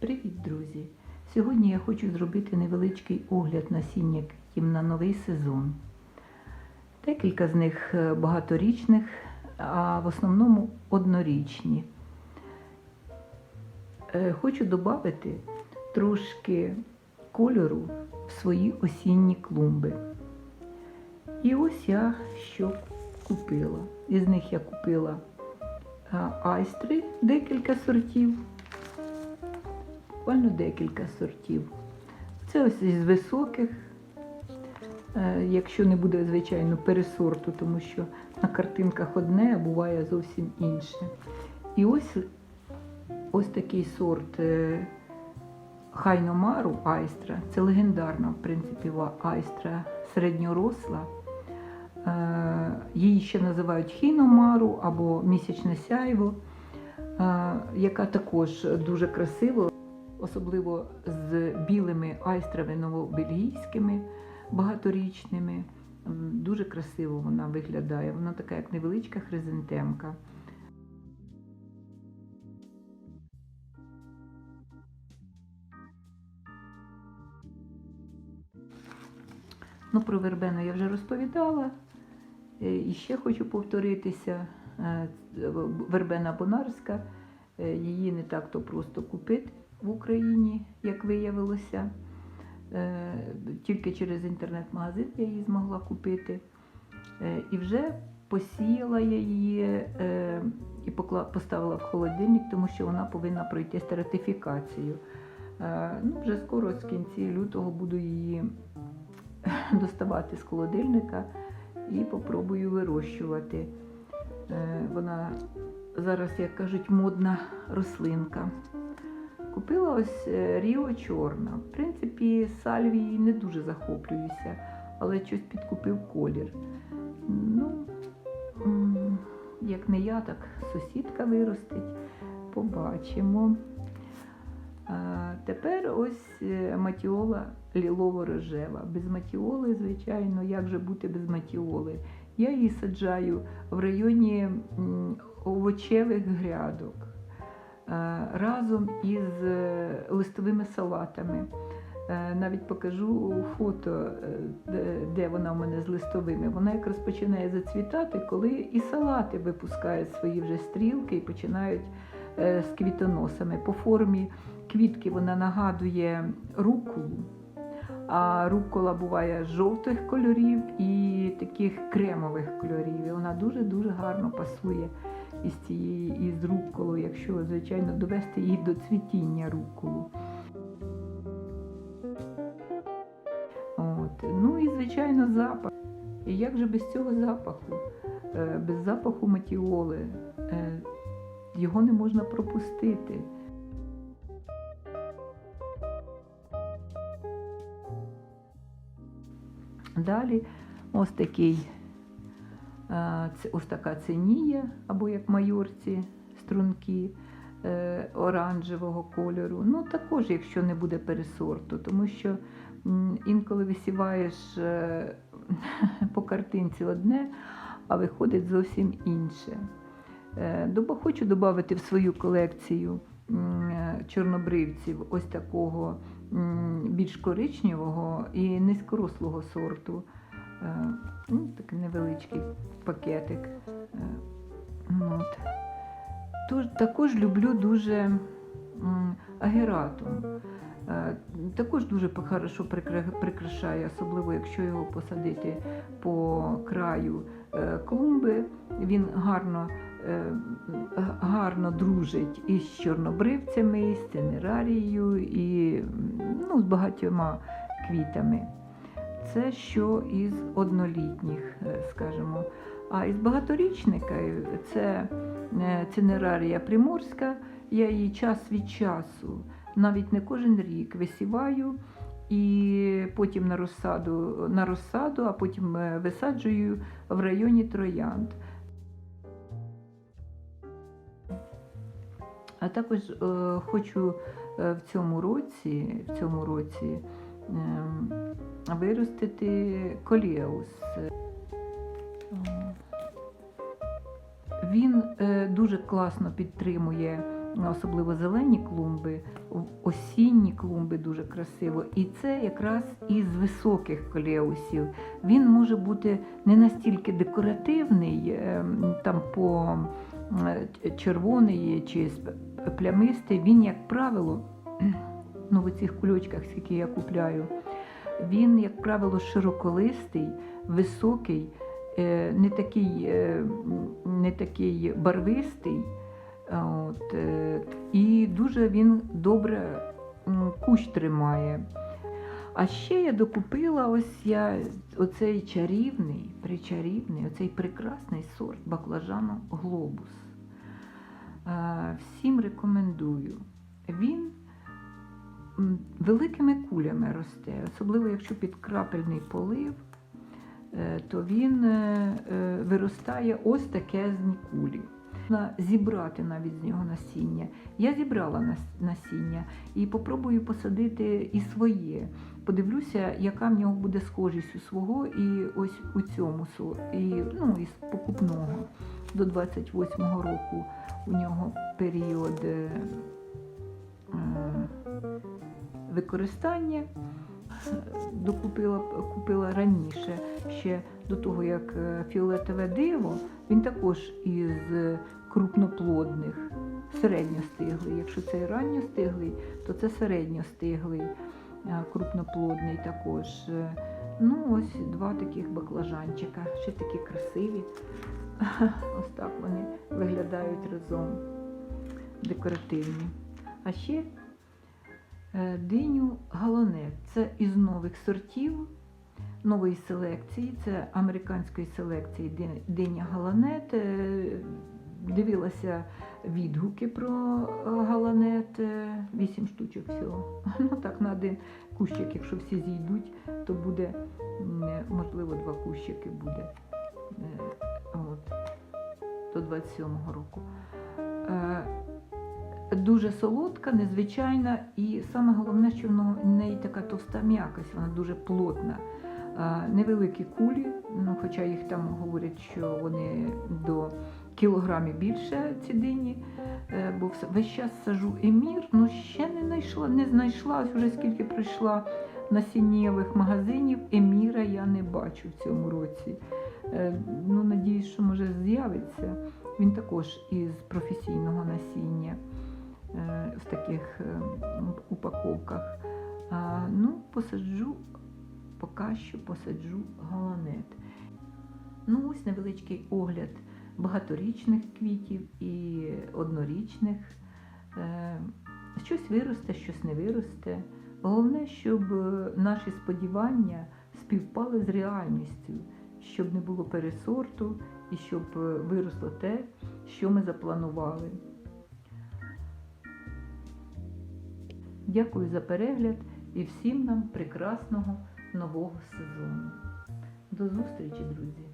Привіт, друзі! Сьогодні я хочу зробити невеличкий огляд насіння квітів на новий сезон. Декілька з них е, багаторічних, а в основному однорічні. Е, Хочу додати трошки кольору в свої осінні клумби. І ось я що купила. Із них я купила айстри, декілька сортів буквально декілька сортів. Це ось із високих, е, якщо не буде, звичайно, пересорту, тому що на картинках одне, а буває зовсім інше. І ось ось такий сорт е, Хайномару Айстра. Це легендарна, в принципі, айстра середньоросла. Е, Її ще називають хіномару або місячне сяйво, яка також дуже красиво особливо з білими айстрами новобельгійськими багаторічними. Дуже красиво вона виглядає. Вона така, як невеличка хризантемка. Ну, про вербену я вже розповідала. Е, І ще хочу повторитися. Е, Вербена бонарська. Е, Її не так то просто купити в Україні, як виявилося. Е, Тільки через інтернет-магазин я її змогла купити. Е, І вже посіяла я її е, і поставила в холодильник, тому що вона повинна пройти стратифікацію. Ну, вже скоро з кінці лютого буду її доставати з холодильника і попробую вирощувати. Вона зараз, як кажуть, модна рослинка. Купила ось е, Ріо Чорна. В принципі, сальвії не дуже захоплююся, але щось підкупив колір. Ну, як не я, так сусідка виростить. Побачимо. Тепер ось е, матіола лілово-рожева. Без матіоли, звичайно, як же бути без матіоли? Я її саджаю в районі овочевих грядок разом із е, листовими салатами. Е, Навіть покажу фото, е, де- вона в мене з листовими. Вона якраз починає зацвітати, коли і салати випускають свої вже стрілки і починають е, з квітоносами. По формі квітки вона нагадує руколу. А рукола буває жовтих кольорів і таких кремових кольорів. І вона дуже-дуже гарно пасує із цієї із рукколою, якщо, звичайно, довести її до цвітіння руколу. От. Ну і, звичайно, запах. І як же без цього запаху? Е, Без запаху матіоли. Е, Його не можна пропустити. Далі ось такий ось така цинія, або як майорці струнки е, оранжевого кольору. Ну, також, якщо не буде пересорту, тому що інколи висіваєш е, по картинці одне, а виходить зовсім інше. Е, Хочу додати в свою колекцію чорнобривців ось такого більш коричневого і низькорослого сорту. Е, ну, Такий невеличкий пакетик. Е, От. Тож, також люблю дуже агератум. Е, Також дуже хорошо прикрашає, особливо якщо його посадити по краю е, клумби. Він гарно, е, гарно дружить із чорнобривцями, з цинерарією і ну, з багатьома квітами. Це що із однолітніх, е, скажімо. А із багаторічника е, це е, цинерарія приморська. Я її час від часу, навіть не кожен рік, висіваю і потім на розсаду, на розсаду, а потім висаджую в районі троянд. А також е, хочу в цьому році, в цьому році виростити коліаус. Він е, дуже класно підтримує особливо зелені клумби, осінні клумби дуже красиво. І це якраз із високих колеусів. Він може бути не настільки декоративний, ем, там по е, червоний чи плямистий. Він, як правило, ну, в цих кульочках, скільки я купляю, він, як правило, широколистий, високий, е, не такий, е, не такий барвистий. От, е, і дуже він добре кущ тримає. А ще я докупила ось я оцей чарівний, причарівний, оцей прекрасний сорт баклажану глобус. Всім рекомендую. Він великими кулями росте, особливо якщо під крапельний полив, е, то він е, е, виростає ось такезні кулі. Можна зібрати навіть з нього насіння. Я зібрала насіння і попробую посадити і своє. Подивлюся, яка в нього буде схожість у свого і ось у цьому і, ну, із покупного. До 28-го року у нього період використання. Докупила купила раніше, ще до того, як е, фіолетове диво, він також із крупноплодних, середньостиглий. Якщо це ранньостиглий, то це середньостиглий, е, крупноплодний також. Е, Ну, ось два таких баклажанчика, ще такі красиві. Ось так вони виглядають разом декоративні. А ще е, диню галонет. Це із нових сортів, нової селекції. Це американської селекції дин- диня галанет. Е, Дивилася відгуки про е, галанет, е, вісім штучок всього. Ну так, на один кущик, якщо всі зійдуть, то буде, е, можливо, два кущики буде. Е, От, до 27-го року. Дуже солодка, незвичайна, і саме головне, що в неї така товста м'якость, вона дуже плотна. Невеликі кулі, ну, хоча їх там говорять, що вони до кілограмів більше ці дині, Е, бо весь час сажу емір, ну ще не знайшла, не знайшла, вже скільки прийшла насіннєвих магазинів, еміра я не бачу в цьому році. Е, Ну, надіюсь, що може з'явиться. Він також із професійного насіння в таких е, упаковках. Ну, посаджу, поки що посаджу галанет. Ну, ось невеличкий огляд багаторічних квітів і однорічних. Е, Щось виросте, щось не виросте. Головне, щоб е, наші сподівання співпали з реальністю, щоб не було пересорту і щоб е, виросло те, що ми запланували. Дякую за перегляд і всім нам прекрасного нового сезону. До зустрічі, друзі!